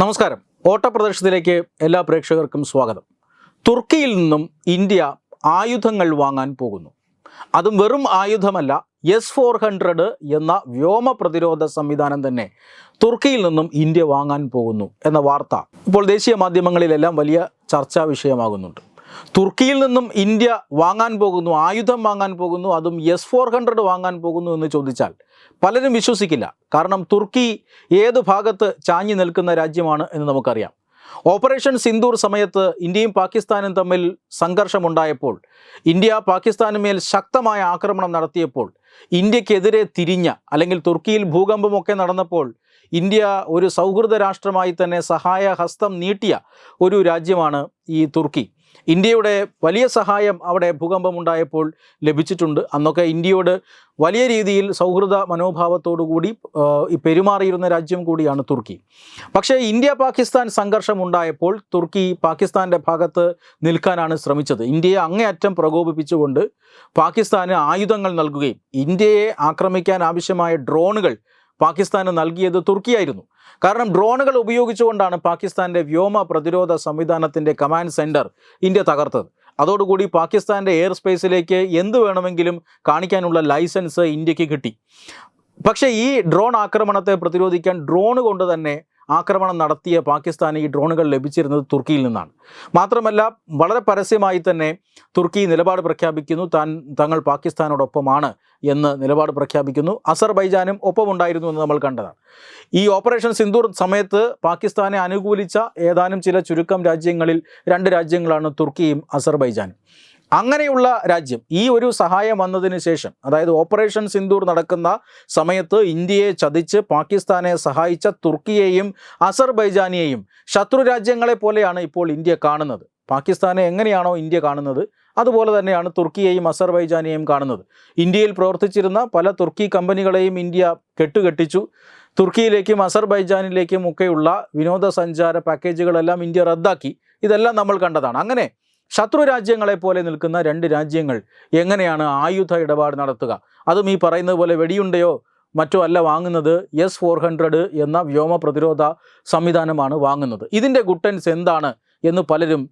നമസ്കാരം. ഓട്ടപ്രദർശനത്തിലേക്ക് എല്ലാ പ്രേക്ഷകർക്കും സ്വാഗതം. തുർക്കിയിൽ നിന്നും ഇന്ത്യ ആയുധങ്ങൾ വാങ്ങാൻ പോകുന്നു. അതും വെറും ആയുധമല്ല എസ് ഫോർ ഹൺഡ്രഡ് എന്ന വ്യോമ പ്രതിരോധ സംവിധാനം തന്നെ തുർക്കിയിൽ നിന്നും ഇന്ത്യ വാങ്ങാൻ പോകുന്നു എന്ന വാർത്ത ഇപ്പോൾ ദേശീയ മാധ്യമങ്ങളിലെല്ലാം വലിയ ചർച്ചാ വിഷയമാകുന്നുണ്ട്. തുർക്കിയിൽ നിന്നും ഇന്ത്യ വാങ്ങാൻ പോകുന്നു ആയുധം വാങ്ങാൻ പോകുന്നു അതും എസ് ഫോർ ഹൺഡ്രഡ് വാങ്ങാൻ പോകുന്നു എന്ന് ചോദിച്ചാൽ പലരും വിശ്വസിക്കില്ല. കാരണം തുർക്കി ഏത് ഭാഗത്ത് ചാഞ്ഞു നിൽക്കുന്ന രാജ്യമാണ് എന്ന് നമുക്കറിയാം. ഓപ്പറേഷൻ സിന്ദൂർ സമയത്ത് ഇന്ത്യയും പാകിസ്ഥാനും തമ്മിൽ സംഘർഷമുണ്ടായപ്പോൾ ഇന്ത്യ പാകിസ്ഥാനു മേൽ ശക്തമായ ആക്രമണം നടത്തിയപ്പോൾ ഇന്ത്യക്കെതിരെ തിരിഞ്ഞ അല്ലെങ്കിൽ തുർക്കിയിൽ ഭൂകമ്പമൊക്കെ നടന്നപ്പോൾ ഇന്ത്യ ഒരു സൗഹൃദ രാഷ്ട്രമായി തന്നെ സഹായ ഹസ്തം നീട്ടിയ ഒരു രാജ്യമാണ് ഈ തുർക്കി. ഇന്ത്യയുടെ വലിയ സഹായം അവിടെ ഭൂകമ്പമുണ്ടായപ്പോൾ ലഭിച്ചിട്ടുണ്ട്. അന്നൊക്കെ ഇന്ത്യയോട് വലിയ രീതിയിൽ സൗഹൃദ മനോഭാവത്തോടുകൂടി പെരുമാറിയിരുന്ന രാജ്യം കൂടിയാണ് തുർക്കി. പക്ഷേ ഇന്ത്യ പാകിസ്ഥാൻ സംഘർഷം ഉണ്ടായപ്പോൾ തുർക്കി പാകിസ്ഥാന്റെ ഭാഗത്ത് നിൽക്കാനാണ് ശ്രമിച്ചത്. ഇന്ത്യയെ അങ്ങേയറ്റം പ്രകോപിപ്പിച്ചുകൊണ്ട് പാകിസ്ഥാന് ആയുധങ്ങൾ നൽകുകയും ഇന്ത്യയെ ആക്രമിക്കാൻ ആവശ്യമായ ഡ്രോണുകൾ പാകിസ്ഥാന് നൽകിയത് തുർക്കിയായിരുന്നു. കാരണം ഡ്രോണുകൾ ഉപയോഗിച്ചുകൊണ്ടാണ് പാകിസ്ഥാന്റെ വ്യോമ പ്രതിരോധ സംവിധാനത്തിന്റെ കമാൻഡ് സെന്റർ ഇന്ത്യ തകർത്തത്. അതോടുകൂടി പാകിസ്ഥാന്റെ എയർ സ്പേസിലേക്ക് എന്ത് വേണമെങ്കിലും കാണിക്കാനുള്ള ലൈസൻസ് ഇന്ത്യയ്ക്ക് കിട്ടി. പക്ഷേ ഈ ഡ്രോൺ ആക്രമണത്തെ പ്രതിരോധിക്കാൻ ഡ്രോൺ കൊണ്ട് തന്നെ ആക്രമണം നടത്തിയ പാകിസ്ഥാന് ഈ ഡ്രോണുകൾ ലഭിച്ചിരുന്നത് തുർക്കിയിൽ നിന്നാണ്. മാത്രമല്ല വളരെ പരസ്യമായി തന്നെ തുർക്കി നിലപാട് പ്രഖ്യാപിക്കുന്നു. താൻ തങ്ങൾ പാകിസ്ഥാനോടൊപ്പമാണ് എന്ന് നിലപാട് പ്രഖ്യാപിക്കുന്നു. അസർബൈജാനും ഒപ്പമുണ്ടായിരുന്നു എന്ന് നമ്മൾ കണ്ടതാണ്. ഈ ഓപ്പറേഷൻ സിന്ദൂർ സമയത്ത് പാകിസ്ഥാനെ അനുകൂലിച്ച ഏതാനും ചില ചുരുക്കം രാജ്യങ്ങളിൽ രണ്ട് രാജ്യങ്ങളാണ് തുർക്കിയും അസർബൈജാനും. അങ്ങനെയുള്ള രാജ്യം ഈ ഒരു സഹായം വന്നതിന് ശേഷം അതായത് ഓപ്പറേഷൻ സിന്ദൂർ നടക്കുന്ന സമയത്ത് ഇന്ത്യയെ ചതിച്ച് പാകിസ്ഥാനെ സഹായിച്ച തുർക്കിയെയും അസർബൈജാനിയെയും ശത്രു രാജ്യങ്ങളെ പോലെയാണ് ഇപ്പോൾ ഇന്ത്യ കാണുന്നത്. പാകിസ്ഥാനെ എങ്ങനെയാണോ ഇന്ത്യ കാണുന്നത് അതുപോലെ തന്നെയാണ് തുർക്കിയെയും അസർബൈജാനിയെയും കാണുന്നത്. ഇന്ത്യയിൽ പ്രവർത്തിച്ചിരുന്ന പല തുർക്കി കമ്പനികളെയും ഇന്ത്യ കെട്ടുകെട്ടിച്ചു. തുർക്കിയിലേക്കും അസർബൈജാനിലേക്കും ഒക്കെയുള്ള വിനോദസഞ്ചാര പാക്കേജുകളെല്ലാം ഇന്ത്യ റദ്ദാക്കി. ഇതെല്ലാം നമ്മൾ കണ്ടതാണ്. അങ്ങനെ ശത്രു രാജ്യങ്ങളെ പോലെ നിൽക്കുന്ന രണ്ട് രാജ്യങ്ങൾ എങ്ങനെയാണ് ആയുധ ഇടപാട് നടത്തുക? അതും ഈ പറയുന്നത് പോലെ വെടിയുണ്ടയോ? മറ്റോ അല്ല വാങ്ങുന്നത് എസ് ഫോർ ഹൺഡ്രഡ് എന്ന വ്യോമ പ്രതിരോധ സംവിധാനമാണ് വാങ്ങുന്നത്. ഇതിന്റെ ഗുട്ടൻസ് എന്താണ് എന്ന് പലരും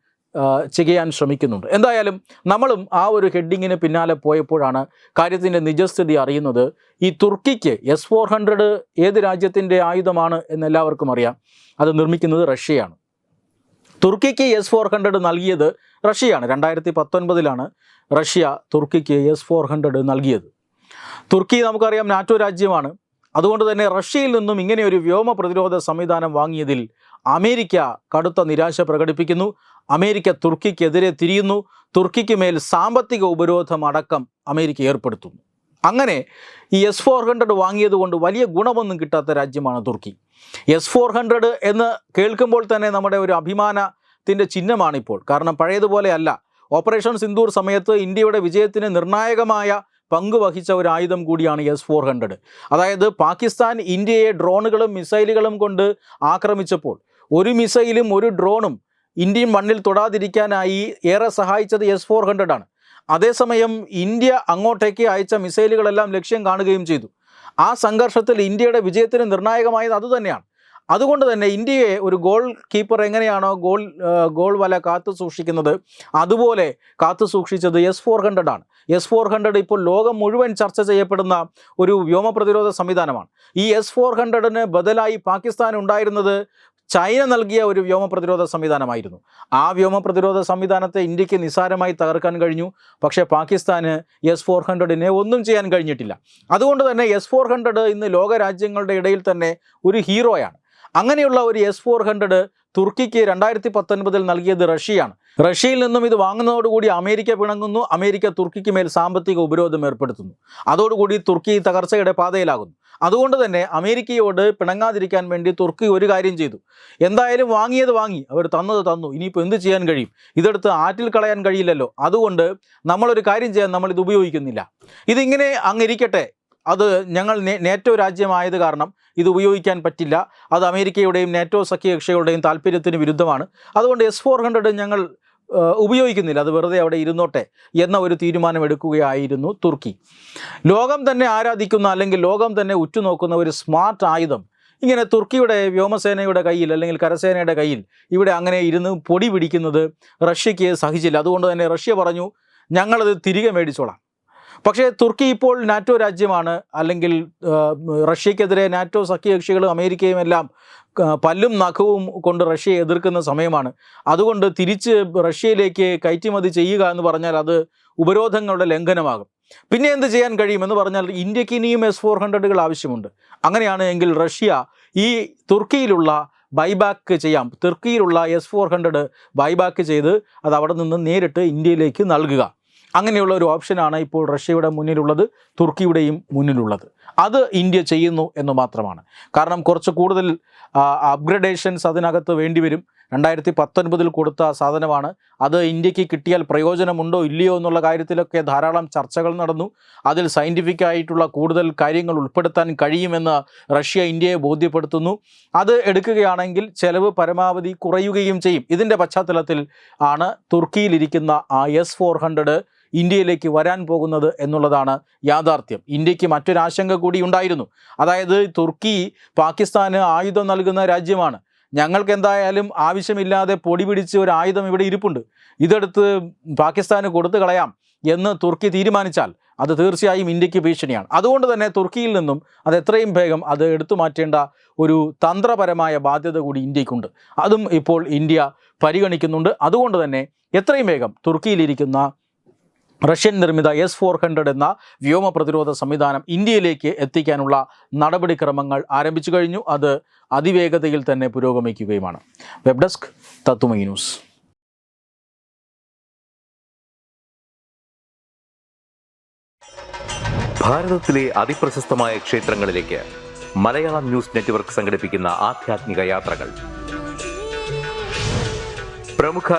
ചെയ്യാൻ ശ്രമിക്കുന്നുണ്ട്. എന്തായാലും നമ്മളും ആ ഒരു ഹെഡിങ്ങിന് പിന്നാലെ പോയപ്പോഴാണ് കാര്യത്തിന്റെ നിജസ്ഥിതി അറിയുന്നത്. ഈ തുർക്കിക്ക് എസ് ഫോർ ഹൺഡ്രഡ് ഏത് രാജ്യത്തിന്റെ ആയുധമാണ് എന്ന് എല്ലാവർക്കും അറിയാം. അത് നിർമ്മിക്കുന്നത് റഷ്യയാണ്. തുർക്കിക്ക് എസ് ഫോർ ഹൺഡ്രഡ് നൽകിയത് റഷ്യയാണ്. രണ്ടായിരത്തി പത്തൊൻപതിലാണ് റഷ്യ തുർക്കിക്ക് എസ് ഫോർ ഹൺഡ്രഡ് നൽകിയത്. തുർക്കി നമുക്കറിയാം നാറ്റോ രാജ്യമാണ്. അതുകൊണ്ട് തന്നെ റഷ്യയിൽ നിന്നും ഇങ്ങനെ ഒരു വ്യോമ പ്രതിരോധ സംവിധാനം വാങ്ങിയതിൽ അമേരിക്ക കടുത്ത നിരാശ പ്രകടിപ്പിക്കുന്നു. അമേരിക്ക തുർക്കിക്കെതിരെ തിരിയുന്നു. തുർക്കിക്ക് മേൽ സാമ്പത്തിക ഉപരോധം അടക്കം അമേരിക്ക ഏർപ്പെടുത്തുന്നു. അങ്ങനെ ഈ എസ് ഫോർ ഹൺഡ്രഡ് വാങ്ങിയത് കൊണ്ട് വലിയ ഗുണമൊന്നും കിട്ടാത്ത രാജ്യമാണ് തുർക്കി. എസ് ഫോർ ഹൺഡ്രഡ് എന്ന് കേൾക്കുമ്പോൾ തന്നെ നമ്മുടെ ഒരു അഭിമാനത്തിന്റെ ചിഹ്നമാണിപ്പോൾ. കാരണം പഴയതുപോലെ അല്ല ഓപ്പറേഷൻ സിന്ദൂർ സമയത്ത് ഇന്ത്യയുടെ വിജയത്തിന് നിർണായകമായ പങ്കുവഹിച്ച ഒരു ആയുധം കൂടിയാണ് എസ് ഫോർ ഹൺഡ്രഡ് അതായത് പാകിസ്ഥാൻ ഇന്ത്യയെ ഡ്രോണുകളും മിസൈലുകളും കൊണ്ട് ആക്രമിച്ചപ്പോൾ ഒരു മിസൈലും ഒരു ഡ്രോണും ഇന്ത്യൻ മണ്ണിൽ തൊടാതിരിക്കാനായി ഏറെ സഹായിച്ചത് എസ് ഫോർ ഹൺഡ്രഡ് ആണ്. അതേസമയം ഇന്ത്യ അങ്ങോട്ടേക്ക് അയച്ച മിസൈലുകളെല്ലാം ലക്ഷ്യം കാണുകയും ചെയ്തു. ആ സംഘർഷത്തിൽ ഇന്ത്യയുടെ വിജയത്തിന് നിർണായകമായത് അതുതന്നെയാണ് അതുകൊണ്ട് തന്നെ ഇന്ത്യയെ ഒരു ഗോൾ കീപ്പർ എങ്ങനെയാണോ ഗോൾ ഗോൾ വല കാത്തു സൂക്ഷിക്കുന്നത് അതുപോലെ കാത്തു സൂക്ഷിച്ചത് എസ് ഫോർ ഹൺഡ്രഡ് ആണ്. എസ് ഫോർ ഹൺഡ്രഡ് ഇപ്പോൾ ലോകം മുഴുവൻ ചർച്ച ചെയ്യപ്പെടുന്ന ഒരു വ്യോമ പ്രതിരോധ സംവിധാനമാണ്. ഈ എസ് ഫോർ ഹൺഡ്രഡിന് ബദലായി പാകിസ്ഥാൻ ഉണ്ടായിരുന്നത് ചൈന നൽകിയ ഒരു വ്യോമ പ്രതിരോധ സംവിധാനമായിരുന്നു. ആ വ്യോമ പ്രതിരോധ സംവിധാനത്തെ ഇന്ത്യയ്ക്ക് നിസ്സാരമായി തകർക്കാൻ കഴിഞ്ഞു. പക്ഷേ പാകിസ്ഥാന് എസ് ഫോർ ഹൺഡ്രഡിനെ ഒന്നും ചെയ്യാൻ കഴിഞ്ഞിട്ടില്ല. അതുകൊണ്ട് തന്നെ എസ് ഫോർ ഹൺഡ്രഡ് ഇന്ന് ലോകരാജ്യങ്ങളുടെ ഇടയിൽ തന്നെ ഒരു ഹീറോയാണ്. അങ്ങനെയുള്ള ഒരു എസ് ഫോർ ഹൺഡ്രഡ് തുർക്കിക്ക് രണ്ടായിരത്തി പത്തൊൻപതിൽ നൽകിയത് റഷ്യയാണ്. റഷ്യയിൽ നിന്നും ഇത് വാങ്ങുന്നതോടുകൂടി അമേരിക്ക പിണങ്ങുന്നു. അമേരിക്ക തുർക്കിക്ക് മേൽ സാമ്പത്തിക ഉപരോധം ഏർപ്പെടുത്തുന്നു. അതോടുകൂടി തുർക്കി തകർച്ചയുടെ പാതയിലാകുന്നു. അതുകൊണ്ട് തന്നെ അമേരിക്കയോട് പിണങ്ങാതിരിക്കാൻ വേണ്ടി തുർക്കി ഒരു കാര്യം ചെയ്തു. എന്തായാലും വാങ്ങിയത് വാങ്ങി. അവർ തന്നത് തന്നു. ഇനിയിപ്പോൾ എന്ത് ചെയ്യാൻ കഴിയും? ഇതെടുത്ത് ആറ്റിൽ കളയാൻ കഴിയില്ലല്ലോ. അതുകൊണ്ട് നമ്മളൊരു കാര്യം ചെയ്യാൻ നമ്മൾ ഇത് ഉപയോഗിക്കുന്നില്ല. ഇതിങ്ങനെ അങ്ങിരിക്കട്ടെ അത് ഞങ്ങൾ നേറ്റോ രാജ്യമായത് കാരണം ഇത് ഉപയോഗിക്കാൻ പറ്റില്ല. അത് അമേരിക്കയുടെയും നേറ്റോ സഖ്യകക്ഷികളുടെയും താല്പര്യത്തിന് വിരുദ്ധമാണ്. അതുകൊണ്ട് എസ് ഫോർ ഹൺഡ്രഡ് ഞങ്ങൾ ഉപയോഗിക്കുന്നില്ല. അത് വെറുതെ അവിടെ ഇരുന്നോട്ടെ എന്ന ഒരു തീരുമാനമെടുക്കുകയായിരുന്നു തുർക്കി. ലോകം തന്നെ ആരാധിക്കുന്ന അല്ലെങ്കിൽ ലോകം തന്നെ ഉറ്റുനോക്കുന്ന ഒരു സ്മാർട്ട് ആയുധം ഇങ്ങനെ തുർക്കിയുടെ വ്യോമസേനയുടെ കയ്യിൽ അല്ലെങ്കിൽ കരസേനയുടെ കയ്യിൽ ഇവിടെ അങ്ങനെ ഇരുന്ന് പൊടി പിടിക്കുന്നത് റഷ്യയ്ക്ക് സഹിച്ചില്ല. അതുകൊണ്ട് തന്നെ റഷ്യ പറഞ്ഞു ഞങ്ങളത് തിരികെ മേടിച്ചോളാം. പക്ഷേ തുർക്കി ഇപ്പോൾ നാറ്റോ രാജ്യമാണ്. അല്ലെങ്കിൽ റഷ്യക്കെതിരെ നാറ്റോ സഖ്യകക്ഷികളും അമേരിക്കയും എല്ലാം പല്ലും നഖവും കൊണ്ട് റഷ്യയെ എതിർക്കുന്ന സമയമാണ്. അതുകൊണ്ട് തിരിച്ച് റഷ്യയിലേക്ക് കയറ്റുമതി ചെയ്യുക എന്ന് പറഞ്ഞാൽ അത് ഉപരോധങ്ങളുടെ ലംഘനമാകും. പിന്നെ എന്ത് ചെയ്യാൻ കഴിയുമെന്ന് പറഞ്ഞാൽ ഇന്ത്യയ്ക്ക് ഇനിയും എസ് ഫോർ ഹൺഡ്രഡുകൾ ആവശ്യമുണ്ട്. അങ്ങനെയാണ് എങ്കിൽ റഷ്യ ഈ തുർക്കിയിലുള്ള ബൈബാക്ക് ചെയ്യാം. തുർക്കിയിലുള്ള എസ് ഫോർ ഹൺഡ്രഡ് ബൈബാക്ക് ചെയ്ത് അത് അവിടെ നിന്ന് നേരിട്ട് ഇന്ത്യയിലേക്ക് നൽകുക. അങ്ങനെയുള്ള ഒരു ഓപ്ഷനാണ് ഇപ്പോൾ റഷ്യയുടെ മുന്നിലുള്ളത് തുർക്കിയുടെയും മുന്നിലുള്ളത്. അത് ഇന്ത്യ ചെയ്യുന്നു എന്ന് മാത്രമാണ്. കാരണം കുറച്ച് കൂടുതൽ അപ്ഗ്രഡേഷൻസ് അതിനകത്ത് വേണ്ടിവരും. രണ്ടായിരത്തി പത്തൊൻപതിൽ കൊടുത്ത സാധനമാണ്. അത് ഇന്ത്യയ്ക്ക് കിട്ടിയാൽ പ്രയോജനമുണ്ടോ ഇല്ലയോ എന്നുള്ള കാര്യത്തിലൊക്കെ ധാരാളം ചർച്ചകൾ നടന്നു. അതിൽ സയന്റിഫിക് ആയിട്ടുള്ള കൂടുതൽ കാര്യങ്ങൾ ഉൾപ്പെടുത്താൻ കഴിയുമെന്ന് റഷ്യ ഇന്ത്യയെ ബോധ്യപ്പെടുത്തുന്നു. അത് എടുക്കുകയാണെങ്കിൽ ചെലവ് പരമാവധി കുറയുകയും ചെയ്യും. ഇതിന്റെ പശ്ചാത്തലത്തിൽ ആണ് തുർക്കിയിലിരിക്കുന്ന ആ എസ് ഫോർ ഹൺഡ്രഡ് ഇന്ത്യയിലേക്ക് വരാൻ പോകുന്നത് എന്നുള്ളതാണ് യാഥാർത്ഥ്യം. ഇന്ത്യയ്ക്ക് മറ്റൊരാശങ്ക കൂടി ഉണ്ടായിരുന്നു. അതായത് തുർക്കി പാകിസ്ഥാന് ആയുധം നൽകുന്ന രാജ്യമാണ്. ഞങ്ങൾക്ക് എന്തായാലും ആവശ്യമില്ലാതെ പൊടി പിടിച്ച് ഒരു ആയുധം ഇവിടെ ഇരിപ്പുണ്ട്. ഇതെടുത്ത് പാകിസ്ഥാന് കൊടുത്തു കളയാം എന്ന് തുർക്കി തീരുമാനിച്ചാൽ അത് തീർച്ചയായും ഇന്ത്യയ്ക്ക് ഭീഷണിയാണ്. അതുകൊണ്ട് തന്നെ തുർക്കിയിൽ നിന്നും അത് എത്രയും വേഗം അത് എടുത്തു മാറ്റേണ്ട ഒരു തന്ത്രപരമായ ബാധ്യത കൂടി ഇന്ത്യക്കുണ്ട്. അതും ഇപ്പോൾ ഇന്ത്യ പരിഗണിക്കുന്നുണ്ട്. അതുകൊണ്ട് തന്നെ എത്രയും വേഗം തുർക്കിയിലിരിക്കുന്ന റഷ്യൻ നിർമ്മിത എസ് ഫോർ ഹൺഡ്രഡ് എന്ന വ്യോമ പ്രതിരോധ സംവിധാനം ഇന്ത്യയിലേക്ക് എത്തിക്കാനുള്ള നടപടിക്രമങ്ങൾ ആരംഭിച്ചു കഴിഞ്ഞു. അത് അതിവേഗതയിൽ തന്നെ പുരോഗമിക്കുകയുമാണ്. Web desk Thathumai news. ഭാരതത്തിലെ ക്ഷേത്രങ്ങളിലേക്ക് മലയാളം ന്യൂസ് നെറ്റ്വർക്ക് യാത്രകൾ. പ്രമുഖ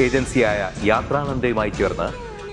ഏജൻസിയായ